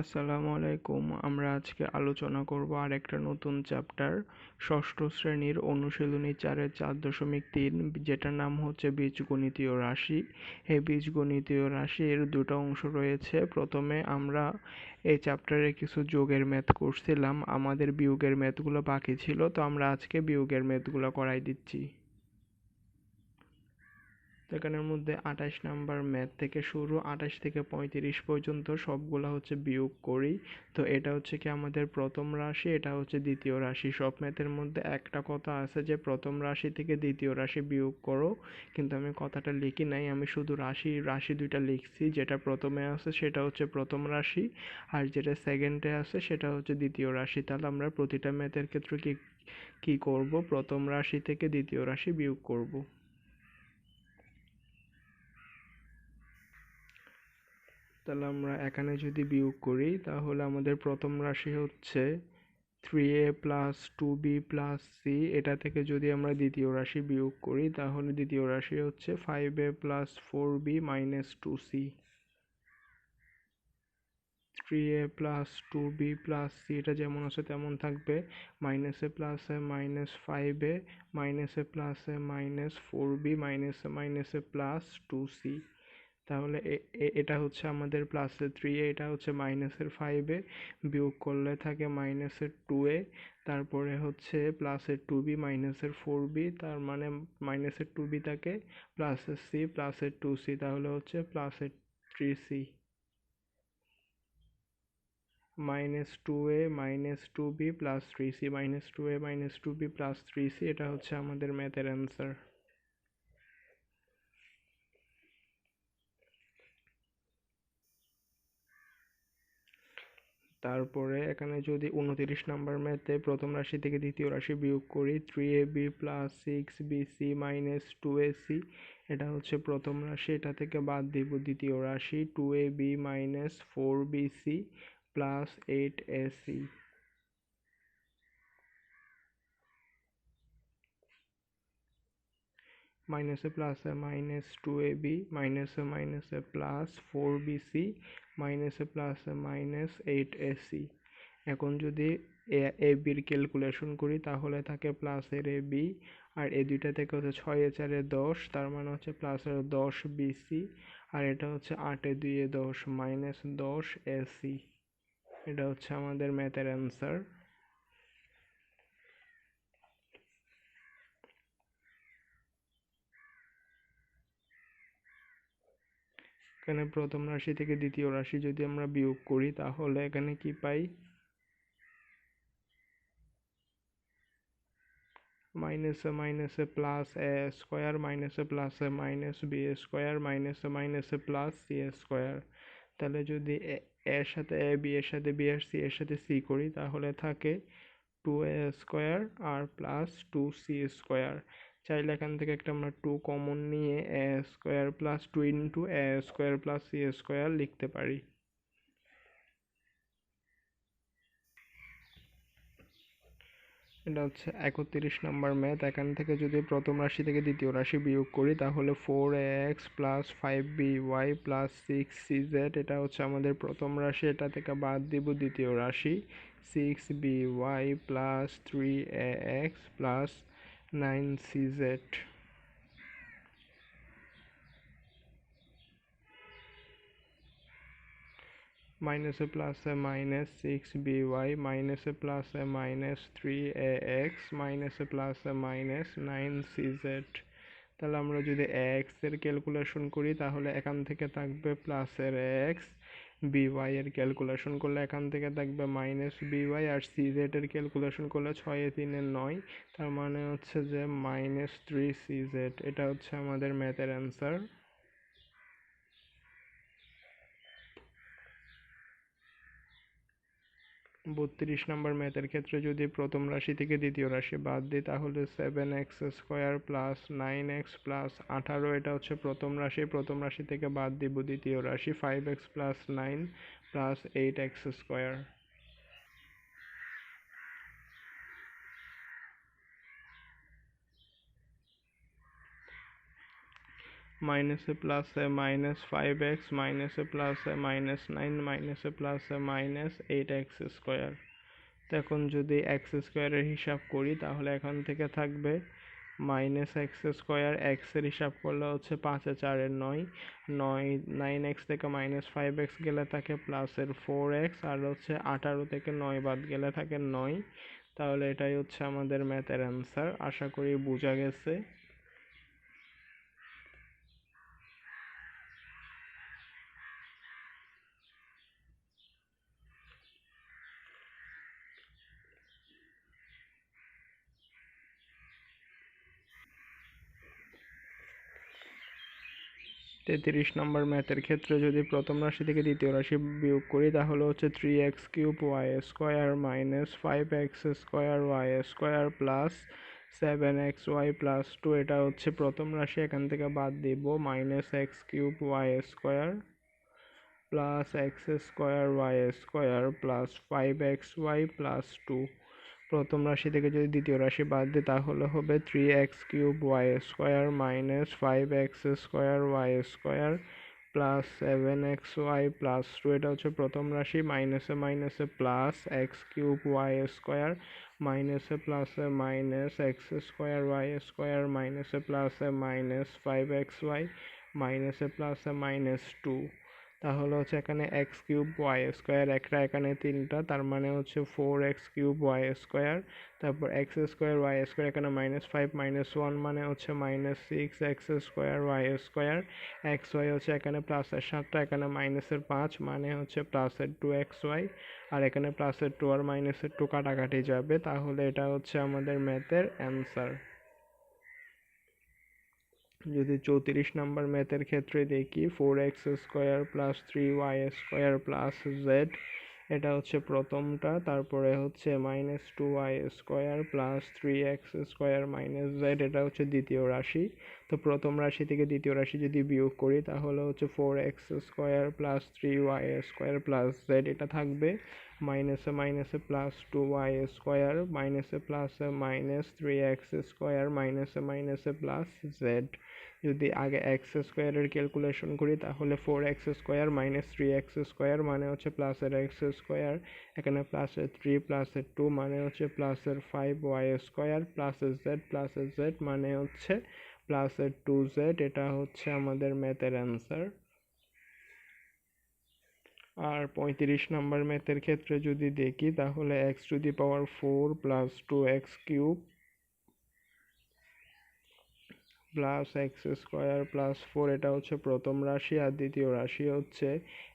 আসসালামু আলাইকুম। আমরা আজকে আলোচনা করব আর একটা নতুন চ্যাপ্টার, ষষ্ঠ শ্রেণির অনুশীলনী চারের চার দশমিক তিন, যেটার নাম হচ্ছে বীজগণিতীয় রাশি। এই বীজগণিতীয় রাশির দুটো অংশ রয়েছে। প্রথমে আমরা এই চ্যাপ্টারে কিছু যোগের ম্যাথ করছিলাম। আমাদের বিয়োগের ম্যাথগুলো বাকি ছিল, তো আমরা আজকে বিয়োগের ম্যাথগুলো করাই দিচ্ছি। এখানের মধ্যে আঠাশ নাম্বার ম্যাথ থেকে শুরু, আঠাশ থেকে পঁয়ত্রিশ পর্যন্ত সবগুলা হচ্ছে বিয়োগ করি। তো এটা হচ্ছে কি আমাদের প্রথম রাশি, এটা হচ্ছে দ্বিতীয় রাশি। সব ম্যাথের মধ্যে একটা কথা আছে যে, প্রথম রাশি থেকে দ্বিতীয় রাশি বিয়োগ করো। কিন্তু আমি কথাটা লিখি নাই, আমি শুধু রাশি রাশি দুইটা লিখছি। যেটা প্রথমে আছে সেটা হচ্ছে প্রথম রাশি, আর যেটা সেকেন্ডে আছে সেটা হচ্ছে দ্বিতীয় রাশি। তাহলে আমরা প্রতিটা ম্যাথের ক্ষেত্রে কি কি করব? প্রথম রাশি থেকে দ্বিতীয় রাশি বিয়োগ করব। তাহলে আমরা এখানে যদি বিয়োগ করি, তাহলে আমাদের প্রথম রাশি হচ্ছে three A plus two B plus C এটা থেকে যদি আমরা দ্বিতীয় রাশি বিয়োগ করি, তাহলে দ্বিতীয় রাশি হচ্ছে five A plus four B minus two C three A plus two B plus C এটা যেমন আছে তেমন থাকবে। Minus A plus A minus five A minus A plus A minus four B minus A minus A plus two C তাহলে এটা হচ্ছে আমাদের প্লাসের থ্রি এ, এটা হচ্ছে মাইনাসের ফাইভে বিয়োগ করলে থাকে মাইনাসের টু এ, তারপরে হচ্ছে প্লাসের টু বি মাইনাসের ফোর বি তার মানে মাইনাসের টু বি থাকে প্লাসের সি প্লাসের টু সি তাহলে হচ্ছে প্লাসের three C minus two A minus two B plus three C minus two A minus two B plus three C এটা হচ্ছে আমাদের ম্যাথের অ্যান্সার তারপরে এখানে যদি উনতিরিশ নাম্বার ম্যাথে প্রথম রাশি থেকে দ্বিতীয় রাশি বিয়োগ করি three A B plus six B C minus two A C এটা হচ্ছে প্রথম রাশি, এটা থেকে বাদ দিব দ্বিতীয় রাশি two A B minus four B C plus eight A C মাইনাসে প্লাসে মাইনাস টু এ বি মাইনাসে মাইনাসে প্লাস ফোর বি সি মাইনাসে প্লাসে মাইনাস এইট এ সি এখন যদি এ বির ক্যালকুলেশন করি, তাহলে থাকে প্লাসের এ বি আর এ দুইটা থেকে হচ্ছে ছয় এ চারে দশ, তার মানে হচ্ছে প্লাসের দশ বিসি আর এটা হচ্ছে আটে দুইয়ে দশ মাইনাস দশ এসি এটা হচ্ছে আমাদের ম্যাথের অ্যান্সার এখানে প্রথম রাশি থেকে দ্বিতীয় রাশি যদি আমরা বিয়োগ করি, তাহলে এখানে কি পাই? মাইনাসে মাইনাসে প্লাস এ স্কোয়ার, মাইনাসে প্লাসে মাইনাস বি স্কোয়ার, মাইনাসে মাইনাসে প্লাস সি স্কোয়ার। তাহলে যদি এর সাথে এ, বি এর সাথে বি আর সি এর সাথে সি করি, তাহলে থাকে টু এ স্কোয়ার আর প্লাস টু সি স্কোয়ার। চাইলে এখান থেকে একটা আমরা টু কমন নিয়ে A square plus two into A square plus C square লিখতে পারি। এটা হচ্ছে একত্রিশ নাম্বার ম্যাথ এখান থেকে যদি প্রথম রাশি থেকে দ্বিতীয় রাশি বিয়োগ করি, তাহলে four X plus five B Y plus six C Z এটা হচ্ছে আমাদের প্রথম রাশি। এটা থেকে বাদ দিব দ্বিতীয় রাশি। Six B Y plus three A X plus nine C Z. মাইনাসে প্লাসে মাইনাস সিক্স বি ওয়াই, মাইনাসে প্লাসে মাইনাস থ্রি এ এক্স, মাইনাসে প্লাসে মাইনাস নাইন সি জেড। তাহলে আমরা যদি এক্সের ক্যালকুলেশন করি, তাহলে এখান থেকে থাকবে প্লাসের এক্স বি ওয়াইয়ের এর ক্যালকুলেশন করলে এখান থেকে থাকবে মাইনাস বিওয়াই আর সি জেড এর ক্যালকুলেশন করলে ছয়, তিনে নয়। তার মানে হচ্ছে যে মাইনাস থ্রি সি জেড এটা হচ্ছে আমাদের ম্যাথের অ্যান্সার বত্রিশ নম্বর ম্যাথের ক্ষেত্রে যদি প্রথম রাশি থেকে দ্বিতীয় রাশি বাদ দিই, তাহলে seven X square plus nine X plus আঠারো, এটা হচ্ছে প্রথম রাশি। প্রথম রাশি থেকে বাদ দিব দ্বিতীয় রাশি five X plus nine plus eight X square মাইনাসে প্লাসে মাইনাস ফাইভ এক্স মাইনাসে প্লাসে মাইনাস নাইন মাইনাসে প্লাসে মাইনাস এইট এক্স স্কোয়ার তো এখন যদি এক্স স্কোয়ারের হিসাব করি, তাহলে এখান থেকে থাকবে মাইনাস এক্স স্কোয়ার এক্সের হিসাব করলে হচ্ছে পাঁচে চারের নয়। নয় নাইন এক্স থেকে মাইনাস ফাইভ এক্স গেলে থাকে প্লাসের ফোর এক্স আর হচ্ছে আঠারো থেকে নয় বাদ গেলে থাকে নয়। তাহলে এটাই হচ্ছে আমাদের ম্যাথের অ্যান্সার আশা করি বোঝা গেছে। তেত্রিশ নম্বর ম্যাথের ক্ষেত্রে যদি প্রথম রাশি থেকে দ্বিতীয় রাশি বিয়োগ করি, তাহলে হচ্ছে three X cube Y square minus five X square Y square plus seven X Y plus two এটা হচ্ছে প্রথম রাশি, এখান থেকে বাদ দিব minus X cube Y square plus X square Y square plus five X Y plus two প্রথম রাশি থেকে যদি দ্বিতীয় রাশি বাদ দিই, তাহলে হবে three X cube Y square minus five X square Y square plus seven X Y plus two এটা হচ্ছে প্রথম রাশি মাইনাসে মাইনাসে plus X cube Y square মাইনাসে প্লাসে minus X square Y square মাইনাসে প্লাসে মাইনাস ফাইভ এক্স ওয়াই মাইনাসে প্লাসে মাইনাস টু তাহলে হচ্ছে এখানে এক্স কিউব ওয়াই স্কোয়ার একটা এখানে তিনটা, তার মানে হচ্ছে four X cube Y square তারপর এক্স স্কোয়ার ওয়াই স্কোয়ার এখানে মাইনাস ফাইভ মাইনাস ওয়ান মানে হচ্ছে minus six X square Y square X Y হচ্ছে এখানে প্লাসের সাতটা, এখানে মাইনাসের পাঁচ মানে হচ্ছে প্লাসের টু এক্স ওয়াই আর এখানে প্লাসের টু আর মাইনাসের টু কাটাকাটি যাবে, তাহলে এটা হচ্ছে আমাদের ম্যাথের অ্যান্সার যদি চৌত্রিশ নাম্বার ম্যাথের ক্ষেত্রে দেখি four X square plus three Y square plus Z এটা হচ্ছে প্রথমটা, তারপরে হচ্ছে minus two Y square plus three X square minus Z এটা হচ্ছে দ্বিতীয় রাশি। তো প্রথম রাশি থেকে দ্বিতীয় রাশি যদি বিয়োগ করি, তাহলে হচ্ছে four X square plus three Y square plus Z এটা থাকবে। মাইনাসে মাইনাসে প্লাস টু ওয়াই স্কোয়ার মাইনাসে প্লাসে মাইনাস থ্রি এক্স স্কোয়ার মাইনাসে মাইনাসে প্লাস জেড যদি আগে এক্স স্কোয়ারের ক্যালকুলেশন করি, তাহলে four X square minus three X square মানে হচ্ছে প্লাসের এক্স স্কোয়ার এখানে প্লাসের থ্রি প্লাসের টু মানে হচ্ছে প্লাসের ফাইভ ওয়াই স্কোয়ার প্লাসের জেড প্লাসের জেড মানে হচ্ছে প্লাসের টু জেড এটা হচ্ছে আমাদের ম্যাথের অ্যান্সার আর পঁয়ত্রিশ নাম্বার ম্যাথের ক্ষেত্রে যদি দেখি, তাহলে X to the power four plus two X cube plus X square plus four এটা হচ্ছে প্রথম রাশি আর দ্বিতীয় রাশি হচ্ছে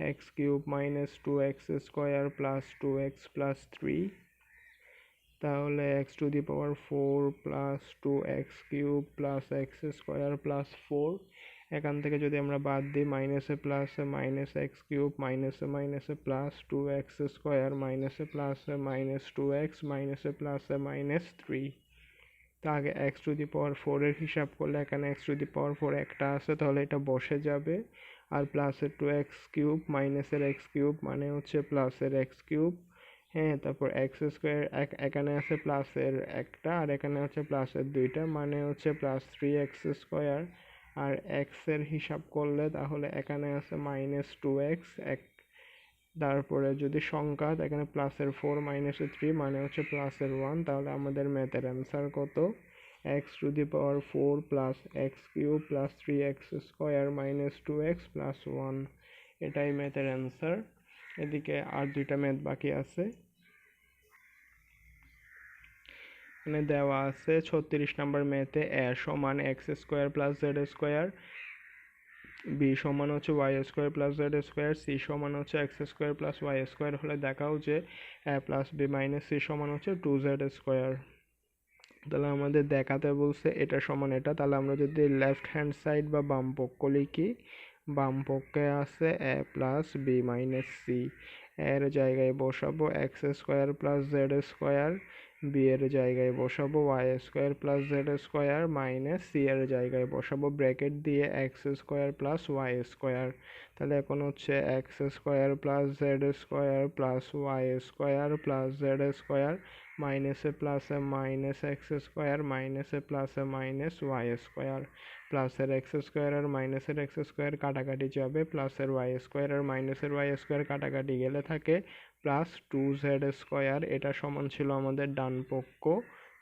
X cube minus two X square plus two X plus three তাহলে X to the power four plus two X cube plus X square plus four এখান থেকে যদি আমরা বাদ দিই মাইনাসে প্লাসে মাইনাস এক্স কিউব মাইনাসে মাইনাসে প্লাস টু এক্স স্কোয়ার মাইনাসে প্লাসে মাইনাস টু এক্স মাইনাসে প্লাসে মাইনাস থ্রি তা আগে এক্স টু দি পাওয়ার ফোরের হিসাব করলে এখানে X to the power four একটা আছে, তাহলে এটা বসে যাবে। আর প্লাসের টু এক্স কিউব মাইনাসের এক্স কিউব মানে হচ্ছে প্লাসের এক্স কিউব হ্যাঁ তারপর এক্স স্কোয়ার এখানে আছে প্লাসের একটা আর এখানে হচ্ছে প্লাসের দুইটা মানে হচ্ছে প্লাস থ্রি এক্স স্কোয়ার আর এক্সের হিসাব করলে তাহলে এখানে আছে মাইনাস টু এক্স এক তারপরে যদি সংখ্যা এখানে প্লাসের ফোর মাইনাসের থ্রি মানে হচ্ছে প্লাসের ওয়ান তাহলে আমাদের ম্যাথের অ্যান্সার কত? X to the power four plus X cube plus three X square minus two X plus one এটাই ম্যাথের অ্যান্সার এদিকে আর দুইটা ম্যাথ বাকি আছে। এখানে দেওয়া আছে, ছত্রিশ নাম্বার ম্যাথে এ সমান X square plus Z square B সমান হচ্ছে Y square plus Z square, C সমান হচ্ছে X square plus Y square. হলে দেখাও যে, A plus B minus C সমান হচ্ছে টু জেড স্কোয়ার। তাহলে আমাদের দেখাতে বলছে এটা সমান এটা। তাহলে আমরা যদি লেফট হ্যান্ড সাইড বা বাম পক্ষ লিখি, বাম পক্ষে আছে A plus B minus C. এর জায়গায় বসাবো X square plus Z square B এর জায়গায় বসাবো Y square plus Z square minus C এর জায়গায় বসাবো ব্র্যাকেট দিয়ে X square plus Y square তাহলে এখন হচ্ছে X square plus Z square plus Y square plus Z square মাইনাসে প্লাসে মাইনাস এক্স স্কোয়ার মাইনাসে প্লাসে মাইনাস ওয়াই স্কোয়ার প্লাসের এক্স স্কোয়ার আর মাইনাসের এক্স স্কোয়ার কাটাকাটি যাবে, প্লাসের ওয়াই স্কোয়ার আর মাইনাসের ওয়াই স্কোয়ার কাটাকাটি গেলে থাকে প্লাস টু জেড স্কোয়ার। এটা সমান ছিল আমাদের ডান পক্ষ।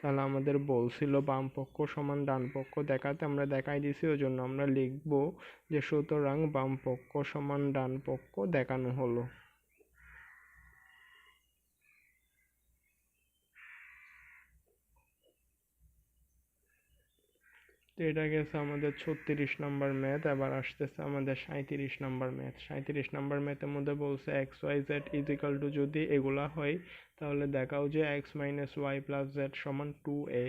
তাহলে আমাদের বলছিল বাম পক্ষ সমান ডান পক্ষ। দেখাতে আমরা দেখাই দিছি ওই জন্য আমরা লিখব যে সুতরাং বাম পক্ষ সমান ডান পক্ষ দেখানো হলো। তো এটা গেছে আমাদের ছত্রিশ নম্বর ম্যাথ এবার আসতেছে আমাদের সাঁত্রিশ নম্বর ম্যাথ। সাঁত্রিশ নম্বর ম্যাথের মধ্যে বলছে X Y Z is equal to যদি এগুলা হয়, তাহলে দেখাও যে X minus Y plus Z সমান টু এ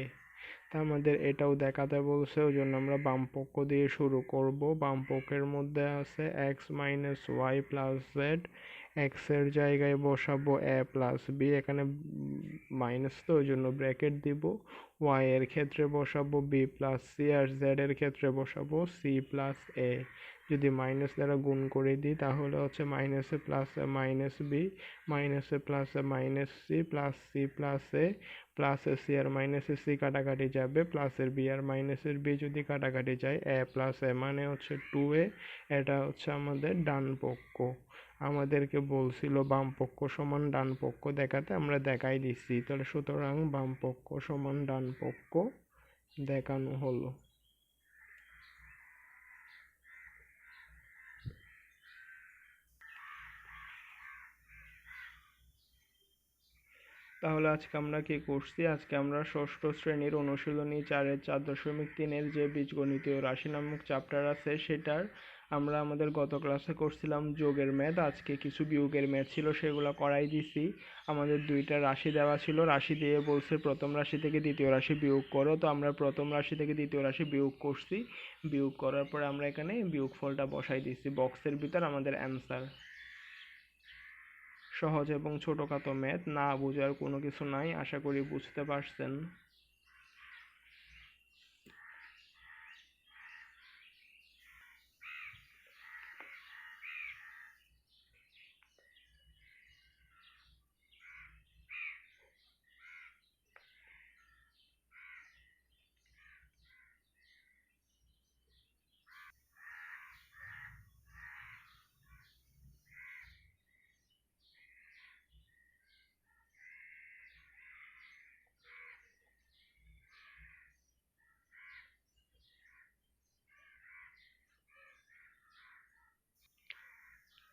তা আমাদের এটাও দেখাতে বলছে ওই জন্য আমরা বাম পক্ষ দিয়ে শুরু করব। বাম পক্ষের মধ্যে আছে X minus Y plus Z এক্সের জায়গায় বসাবো এ প্লাস বি এখানে মাইনাস তো ওই জন্য ব্র্যাকেট দিব। ওয়াই এর ক্ষেত্রে বসাবো বি প্লাস সি আর জেড এর ক্ষেত্রে বসাবো সি প্লাস এ যদি মাইনাস দ্বারা গুণ করে দিই, তাহলে হচ্ছে মাইনাসে প্লাস মাইনাস বি মাইনাসে plus minus C plus C plus A প্লাসে সি আর মাইনাসে সি কাটাকাটি যাবে প্লাসের বি আর মাইনাসের বি যদি কাটাকাটি যায় এ প্লাস এ মানে হচ্ছে টু এ এটা হচ্ছে আমাদের ডান পক্ষ। আমাদেরকে বলছিল বাম পক্ষ সমান ডান পক্ষ দেখাতে, আমরা দেখাই দিচ্ছি। তাহলে সুতরাং বাম পক্ষ সমান ডান পক্ষ দেখানো হলো। তাহলে আজকে আমরা কি করছি? আজকে আমরা ষষ্ঠ শ্রেণির অনুশীলনী চারের চার দশমিক তিনের যে বীজগণিতীয় রাশি নামক চ্যাপ্টার আছে, সেটার আমরা আমাদের গত ক্লাসে করছিলাম যোগের ম্যাথ আজকে কিছু বিয়োগের ম্যাথ ছিল, সেগুলো করাই দিছি। আমাদের দুইটা রাশি দেওয়া ছিল, রাশি দিয়ে বলছে প্রথম রাশি থেকে দ্বিতীয় রাশি বিয়োগ করো। তো আমরা প্রথম রাশি থেকে দ্বিতীয় রাশি বিয়োগ করছি। বিয়োগ করার পরে আমরা এখানে বিয়োগ ফলটা বসাই দিছি। বক্সের ভিতর আমাদের অ্যান্সার সহজ এবং ছোটখাটো ম্যাথ না বোঝার কোনো কিছু নাই, আশা করি বুঝতে পারছেন।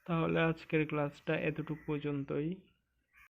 তাহলে আজকের ক্লাসটা এতটুকু পর্যন্তই।